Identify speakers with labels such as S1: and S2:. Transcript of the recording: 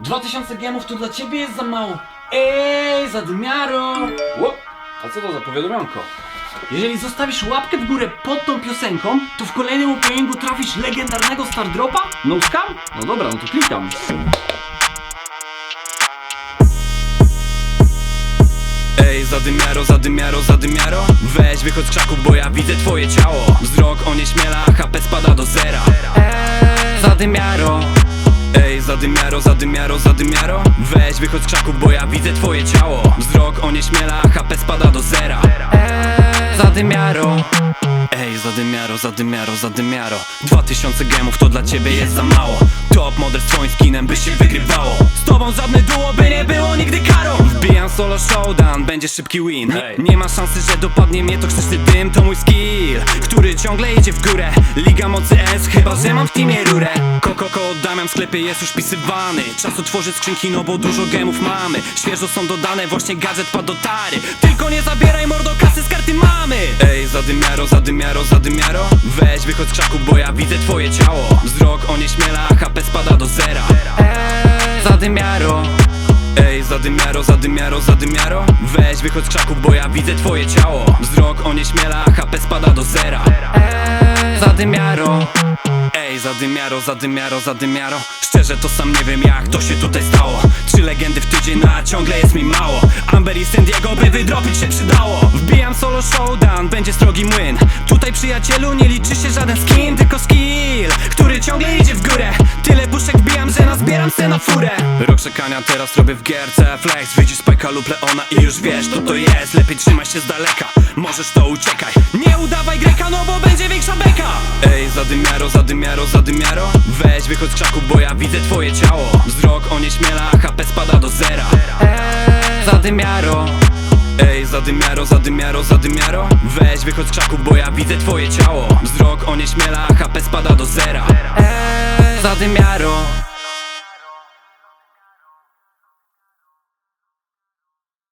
S1: 2000 gemów to dla ciebie jest za mało. Ej, zadymiaro!
S2: Ło, a co to za powiadomionko?
S1: Jeżeli zostawisz łapkę w górę pod tą piosenką, to w kolejnym openingu trafisz legendarnego Stardropa? No scam?
S2: No dobra, no to klikam.
S3: Ej, zadymiaro, zadymiaro, zadymiaro Weź wychodź z krzaków, bo ja widzę twoje ciało Wzrok onieśmiela, HP spada do zera Ej, zadymiaro zadymiaro, zadymiaro, zadymiaro. Weź wychodź z krzaków, bo ja widzę twoje ciało. Wzrok onieśmiela, HP spada do zera. Ej, zadymiaro. Ej, zadymiaro, zadymiaro, zadymiaro. 2000 gemów to dla ciebie jest za mało. Top model z twoim skinem by się wygrywało. Z tobą żadne duo by nie było nigdy karą. Wbijam solo showdown, będzie szybki win. Nie ma szansy, że dopadnie mnie to krzyczny dym. To mój skill, ciągle idzie w górę. Liga mocy S, chyba że mam w teamie rurę. Koko oddamiam w sklepie jest już pisywany. Czas otworzyć skrzynki, no bo dużo gemów mamy. Świeżo są dodane, właśnie gadżet padł do tary. Tylko nie zabieraj mordo kasy z karty mamy. Ej, zadymiaro, zadymiaro, zadymiaro. Weź wychodź z krzaku, bo ja widzę twoje ciało. Wzrok onieśmiela, HP spada do zera. Ej, zadymiaro. Ej, zadymiaro, zadymiaro, zadymiaro. Weź wychodź z krzaków, bo ja widzę twoje ciało. Wzrok onieśmiela, HP spada do zera zadymiaro. Ej, zadymiaro, zadymiaro, zadymiaro. Szczerze to sam nie wiem jak to się tutaj stało. Trzy legendy w tydzień, no a ciągle jest mi mało. Amber i San Diego, by wydropić się przydało. Wbijam solo showdown, będzie strogi młyn. Tutaj przyjacielu nie liczy się żaden skin, tylko skill Który ciągle idzie w górę. Tyle puszek wbijam, że nazbieram se na furę. Rok czekania teraz robię w gierce Flex, widzisz Spike'a lub Leona i już wiesz to to jest. Lepiej trzymaj się z daleka, możesz to uciekaj. Nie udawaj Greka, większa beka. Ej, zadymiaro, zadymiaro, zadymiaro. Weź wychodź z krzaków, bo ja widzę twoje ciało. Wzrok onieśmiela, HP spada do zera. Ej, zadymiaro. Ej, zadymiaro, zadymiaro, zadymiaro. Weź wychodź z krzaków, bo ja widzę twoje ciało. Wzrok onieśmiela, HP spada do zera. Ej, zadymiaro